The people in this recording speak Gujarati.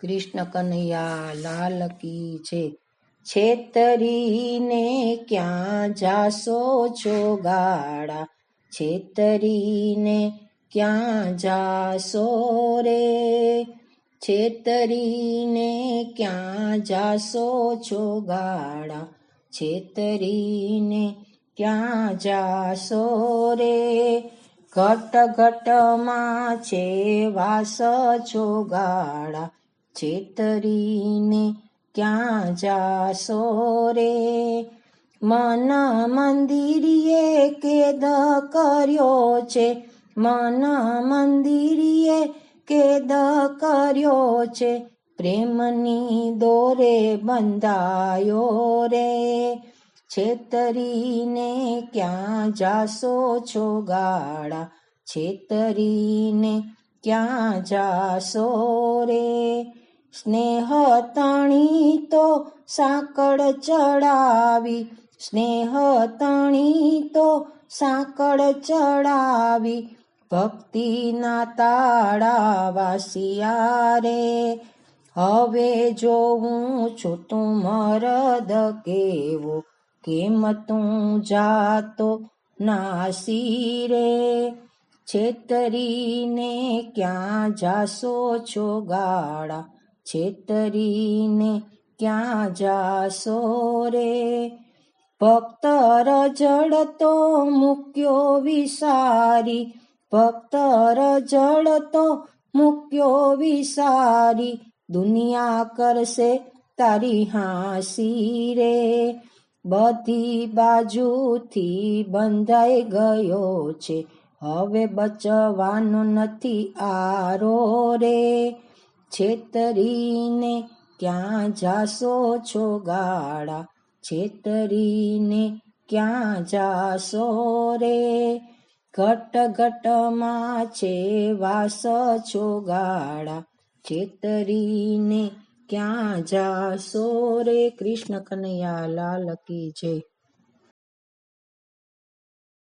કૃષ્ણ કનૈયા, લાલ કી છે. છેતરીને ક્યાં જાસો છો ગાડા છેતરીને ક્યાં જાસો રે? છેતરીને ક્યાં જાસો છો ગાડા છેતરીને ક્યાં જાસો રે? ઘટ ઘટમાં છે વાસ છો ગાડા છેતરીને ક્યાં જાશો રે? મન મંદિરીએ કેદ કર્યો છે. મન મંદિરીએ કેદ કર્યો છે. પ્રેમની દોરે બંધાયો રે. છેતરીને ક્યાં જાશો છો ગાળા? છેતરીને ક્યાં જાશો રે? સ્નેહ તણી તો સાંકળ ચડાવી. સ્નેહ તણી તો સાંકળ ચડાવી. ભક્તિના તાળા વાસિયા રે, હવે જોઉં છું તું મરદ કેવો? કેમ તું જાતો નાસી રે? છેતરીને ક્યાં જાશો છો ગાડા છેતરીને ક્યાં જાશો રે? ભક્તર જડતો મૂક્યો વિસારી, ભક્તર જડતો મૂક્યો વિસારી, દુનિયા કરશે તારી હાસી રે. બધી બાજુથી બંધાઈ ગયો છે, હવે બચવાનો નથી આરો રે. છેતરીને ક્યાં જાશો છો ગાળા? છેતરીને ક્યાં જાશો રે? ઘટ ઘટમાં છે વાસ છો ગાળા? છેતરીને ક્યાં જાશો રે? કૃષ્ણ કનૈયા, લાલ કી જય.